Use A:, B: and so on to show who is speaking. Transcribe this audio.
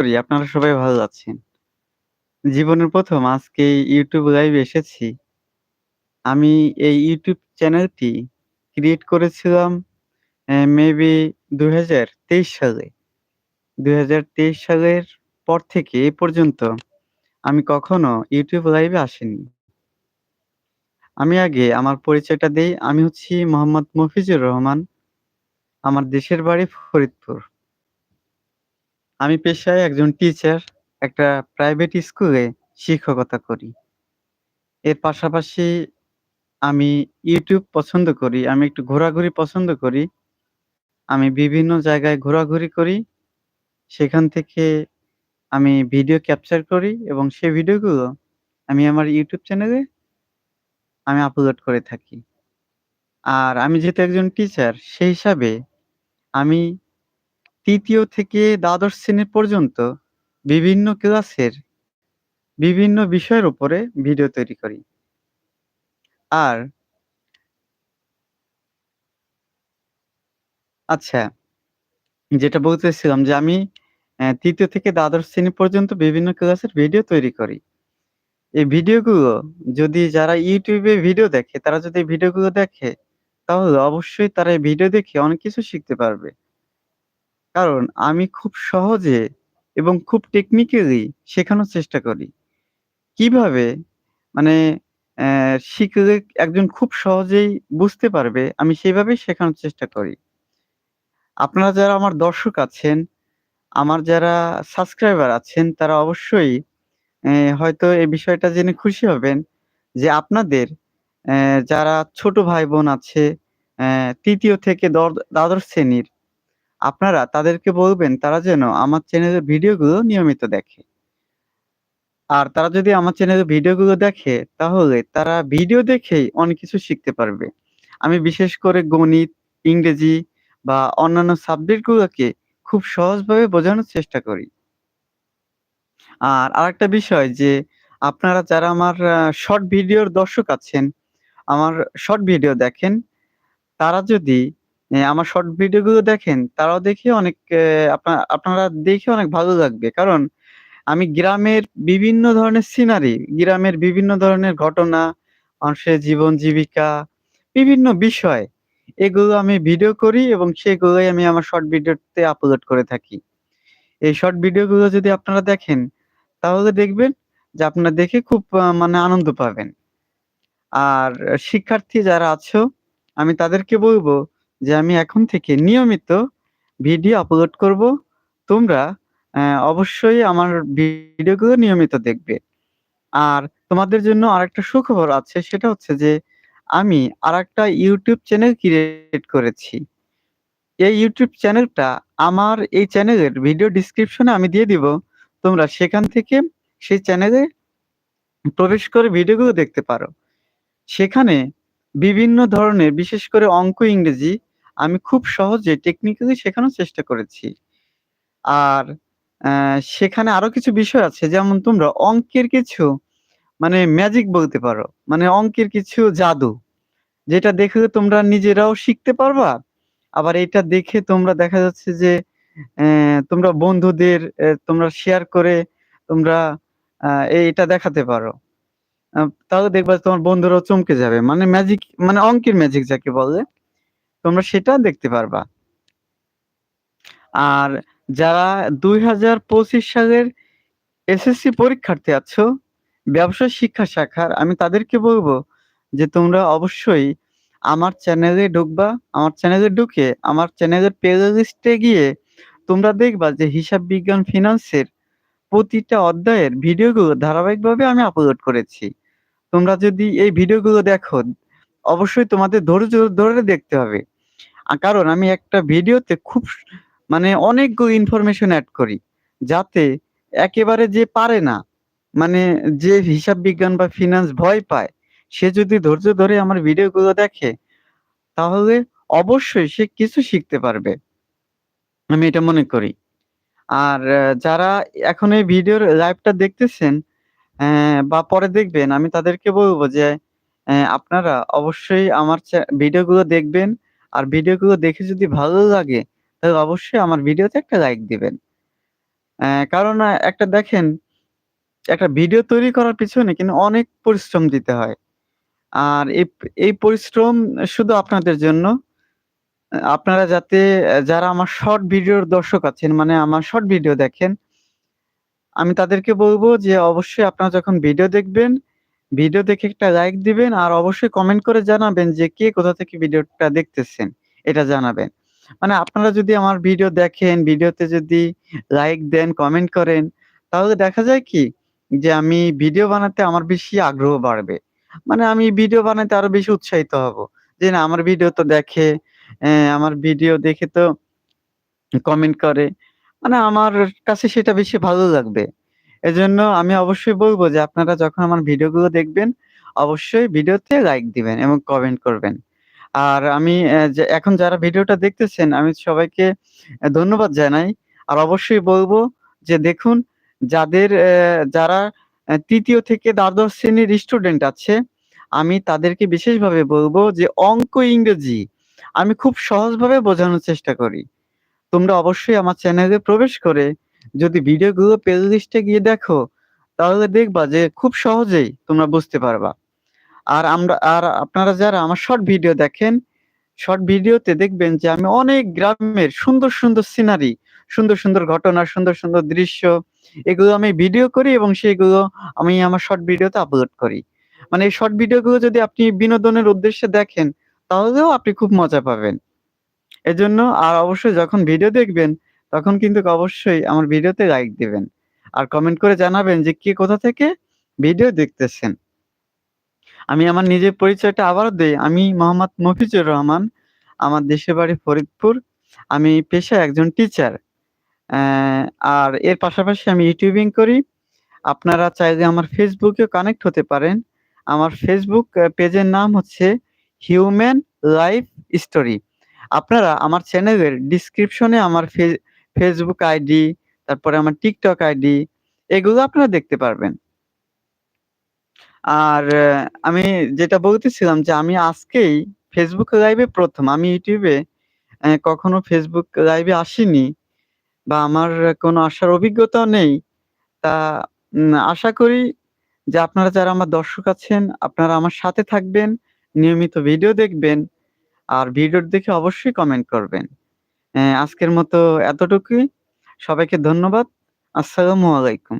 A: করি, আপনারা সবাই ভালো আছেন। জীবনের প্রথম আজকে ইউটিউব লাইভে এসেছি। আমি এই ইউটিউব চ্যানেলটি ক্রিয়েট করেছিলাম মেবি ২০২৩ সালে। ২০২৩ সালের পর থেকে এ পর্যন্ত আমি কখনো ইউটিউব লাইভে আসিনি। আমি আগে আমার পরিচয়টা দেই। আমি হচ্ছি মোহাম্মদ মফিজুর রহমান। আমার দেশের বাড়ি ফরিদপুর। আমি পেশায় একজন টিচার। একটা প্রাইভেট স্কুলে শিক্ষকতা করি। এর পাশাপাশি আমি ইউটিউব পছন্দ করি। আমি একটু ঘোরাঘুরি পছন্দ করি। আমি বিভিন্ন জায়গায় ঘোরাঘুরি করি। সেখান থেকে আমি ভিডিও ক্যাপচার করি এবং সেই ভিডিওগুলো আমি আমার ইউটিউব চ্যানেলে আমি আপলোড করে থাকি। আর আমি যেহেতু একজন টিচার সেই হিসাবে আমি ৩য় থেকে দ্বাদশ শ্রেণি পর্যন্ত বিভিন্ন ক্লাসের বিভিন্ন বিষয়ের উপরে ভিডিও তৈরি করি। আর আচ্ছা। যেটা বলতেছিলাম যে আমি ৩য় থেকে দ্বাদশ শ্রেণি পর্যন্ত বিভিন্ন ক্লাসের ভিডিও তৈরি করি। এই ভিডিওগুলো যদি যারা ইউটিউবে ভিডিও দেখে, তারা যদি ভিডিওগুলো দেখে, তাহলে অবশ্যই তারা এই ভিডিও দেখে অনেক কিছু শিখতে পারবে। কারণ আমি খুব সহজে এবং খুব টেকনিক্যালি শেখানোর চেষ্টা করি। কীভাবে মানে শিখলে একজন খুব সহজেই বুঝতে পারবে আমি সেইভাবেই শেখানোর চেষ্টা করি। আপনারা যারা আমার দর্শক আছেন, আমার যারা সাবস্ক্রাইবার আছেন তারা অবশ্যই হয়তো এই বিষয়টা জেনে খুশি হবেন যে আপনাদের যারা ছোট ভাই-বোন আছে তৃতীয় থেকে দ্বাদশ শ্রেণির আপনারা তাদেরকে বলবেন তারা যেন আমার চ্যানেলের ভিডিওগুলো নিয়মিত দেখে। আর তারা যদি আমার চ্যানেলের ভিডিওগুলো দেখে তাহলে তারা ভিডিও দেখেই অনেক কিছু শিখতে পারবে। আমি বিশেষ করে গণিত, ইংরেজি বা অন্যান্য সাবজেক্ট গুলোকে খুব সহজভাবে বোঝানোর চেষ্টা করি। আর আরেকটা বিষয় যে আপনারা যারা আমার শর্ট ভিডিওর দর্শক আছেন, আমার শর্ট ভিডিও দেখেন, তারা যদি আমার শর্ট ভিডিওগুলো দেখেন তারাও দেখে অনেক আপনারা দেখে অনেক ভালো লাগবে। কারণ আমি গ্রামের বিভিন্ন ধরনের সিনারি, গ্রামের বিভিন্ন ধরনের ঘটনা, মানুষের জীবন জীবিকা, বিভিন্ন বিষয় এগুলো আমি ভিডিও করি এবং সেগুলোই আমি আমার শর্ট ভিডিওতে আপলোড করে থাকি। এই শর্ট ভিডিওগুলো যদি আপনারা দেখেন তাহলে দেখবেন যে আপনারা দেখে খুব মানে আনন্দ পাবেন। আর শিক্ষার্থী যারা আছো আমি তাদেরকে বলব যে আমি এখন থেকে নিয়মিত ভিডিও আপলোড করব। তোমরা অবশ্যই আমার ভিডিওগুলো নিয়মিত দেখবে। আর তোমাদের জন্য আরেকটা সুখবর আছে সেটা হচ্ছে যে আমি আরেকটা ইউটিউব চ্যানেল ক্রিয়েট করেছি। এই ইউটিউব চ্যানেলটা আমার এই চ্যানেলের ভিডিও ডেসক্রিপশনে আমি দিয়ে দিব। তোমরা সেখান থেকে সেই চ্যানেলে প্রবেশ করে ভিডিওগুলো দেখতে পারো। সেখানে বিভিন্ন ধরনের বিশেষ করে অঙ্ক, ইংরেজি আমি খুব সহজে টেকনিক্যালি শেখানোর চেষ্টা করেছি। আর সেখানে আরও কিছু বিষয় আছে যেমন তোমরা অঙ্কের কিছু মানে ম্যাজিক বলতে পারো। মানে অঙ্কের কিছু জাদু। যেটা দেখে তোমরা নিজেরাও শিখতে পারবা। আবার এটা দেখে তোমরা দেখা যাচ্ছে যে তোমরা বন্ধুদের তোমরা শেয়ার করে তোমরা আ এইটা দেখাতে পারো। তাহলে দেখবা তোমার বন্ধুরাও চমকে যাবে। মানে ম্যাজিক মানে অঙ্কের ম্যাজিক যাকে বলে, তোমরা সেটা দেখতে পারবা। আর যারা ২০২৫ সালের এসএসসি পরীক্ষার্থী আছো, ব্যবসায় শিক্ষা শাখার আমি তাদেরকে বলব যে তোমরা অবশ্যই আমার চ্যানেলে ঢুকবা। আমার চ্যানেলে ঢুকে আমার চ্যানেলের প্লেলিস্টে গিয়ে তোমরা দেখবা যে হিসাব বিজ্ঞান ফিন্যান্সের প্রতিটা অধ্যায়ের ভিডিওগুলো ধারাবাহিকভাবে আমি আপলোড করেছি। তোমরা যদি এই ভিডিওগুলো দেখো অবশ্যই তোমাদের ধৈর্য ধরে দেখতে হবে। কারণ আমি একটা ভিডিওতে খুব মানে অনেকগুলো ইনফরমেশন অ্যাড করি। যাতে একেবারে যে পারে না, মানে যে হিসাব বিজ্ঞান বা ফিন্যান্স ভয় পায়, সে যদি ধৈর্য ধরে আমার ভিডিওগুলো দেখে তাহলে অবশ্যই সে কিছু শিখতে পারবে। আমি এটা মনে করি। আর যারা এখন এই ভিডিওর লাইভটা দেখতেছেন বা পরে দেখবেন আমি তাদেরকে বলব যে আপনারা অবশ্যই আমার ভিডিওগুলো দেখবেন। আর ভিডিওগুলো দেখে যদি ভালো লাগে তাহলে অবশ্যই আমার ভিডিওতে একটা লাইক দিবেন। কারণ একটা দেখেন একটা ভিডিও তৈরি করার পিছনে কিন্তু অনেক পরিশ্রম দিতে হয়। আর এই এই পরিশ্রম শুধু আপনাদের জন্য। আপনারা যাতে যারা আমার শর্ট ভিডিওর দর্শক আছেন, মানে আমার শর্ট ভিডিও দেখেন আমি তাদেরকে বলব যে অবশ্যই আপনারা যখন ভিডিও দেখবেন, ভিডিও দেখে একটা লাইক দিবেন আর অবশ্যই কমেন্ট করে জানাবেন যে কে কোথা থেকে ভিডিওটা দেখতেছেন, এটা জানাবেন। মানে আপনারা যদি আমার ভিডিও দেখেন, ভিডিওতে যদি লাইক দেন, কমেন্ট করেন, তাহলে দেখা যায় কি? যে আমি ভিডিও বানাতে আমার বেশি আগ্রহ বাড়বে। মানে আমি ভিডিও বানাতে আরও বেশি উৎসাহিত হব। যে না আমার ভিডিও তো দেখে, আমার ভিডিও দেখে তো কমেন্ট করে। মানে আমার কাছে সেটা বেশি ভালো লাগবে। এজন্য আমি অবশ্যই বলব যে আপনারা যখন আমার ভিডিওগুলো দেখবেন, অবশ্যই ভিডিওতে লাইক দিবেন এবং কমেন্ট করবেন। আর আমি এখন যারা ভিডিওটা দেখতেছেন আমি সবাইকে ধন্যবাদ জানাই। আর অবশ্যই বলব যে দেখুন যাদের যারা তৃতীয় থেকে দ্বাদশ শ্রেণির স্টুডেন্ট আছে, আমি তাদেরকে বিশেষভাবে বলব যে অঙ্ক, ইংরেজি আমি খুব সহজভাবে বোঝানোর চেষ্টা করি। তোমরা অবশ্যই আমার চ্যানেলে প্রবেশ করে যদি ভিডিওগুলো প্লেলিস্টে গিয়ে দেখো, তাহলে দেখবা যে খুব সহজেই তোমরা বুঝতে পারবা। আর আমরা আর আপনারা যারা আমার শর্ট ভিডিও দেখেন, শর্ট ভিডিওতে দেখবেন যে আমি অনেক গ্রামের সুন্দর, সুন্দর সিনারি, সুন্দর, সুন্দর ঘটনা, সুন্দর, সুন্দর দৃশ্য এগুলো আমি ভিডিও করি এবং সেগুলো আমি আমার শর্ট ভিডিওতে আপলোড করি। মানে এই শর্ট ভিডিওগুলো যদি আপনি বিনোদনের উদ্দেশ্যে দেখেন, তাহলেও আপনি খুব মজা পাবেন। এজন্য আর অবশ্যই যখন ভিডিও দেখবেন, তখন কিন্তু অবশ্যই আমার ভিডিওতে লাইক দিবেন। আর কমেন্ট করে জানাবেন যে কে কোথা থেকে ভিডিও দেখতেছেন। আমি আমার নিজের পরিচয়টা আবারও দেই। আমি মোহাম্মদ মফিজুর রহমান। আমার দেশের বাড়ি ফরিদপুর। আমি পেশায় একজন টিচার। আর এর পাশাপাশি আমি ইউটিউবিং করি। আপনারা চাইলে আমার ফেসবুকেও কানেক্ট হতে পারেন। আমার ফেসবুক পেজের নাম হচ্ছে হিউম্যান লাইফ স্টোরি। আপনারা আমার চ্যানেলের ডিসক্রিপশনে আমার ফেসবুক আইডি, তারপরে আমার টিকটক আইডি এগুলো আপনারা দেখতে পারবেন। আর আমি যেটা বলতেছিলাম যে আমি আজকেই ফেসবুক লাইভে প্রথম আমি ইউটিউবে কখনো ফেসবুক লাইভে আসিনি বা আমার কোনো আসার অভিজ্ঞতা নেই। তা আশা করি যে আপনারা যারা আমার দর্শক আছেন, আপনারা আমার সাথে থাকবেন, নিয়মিত ভিডিও দেখবেন। আর ভিডিও দেখে অবশ্যই কমেন্ট করবেন। আজকের মতো এতটুকুই। সবাইকে ধন্যবাদ। আসসালামু আলাইকুম।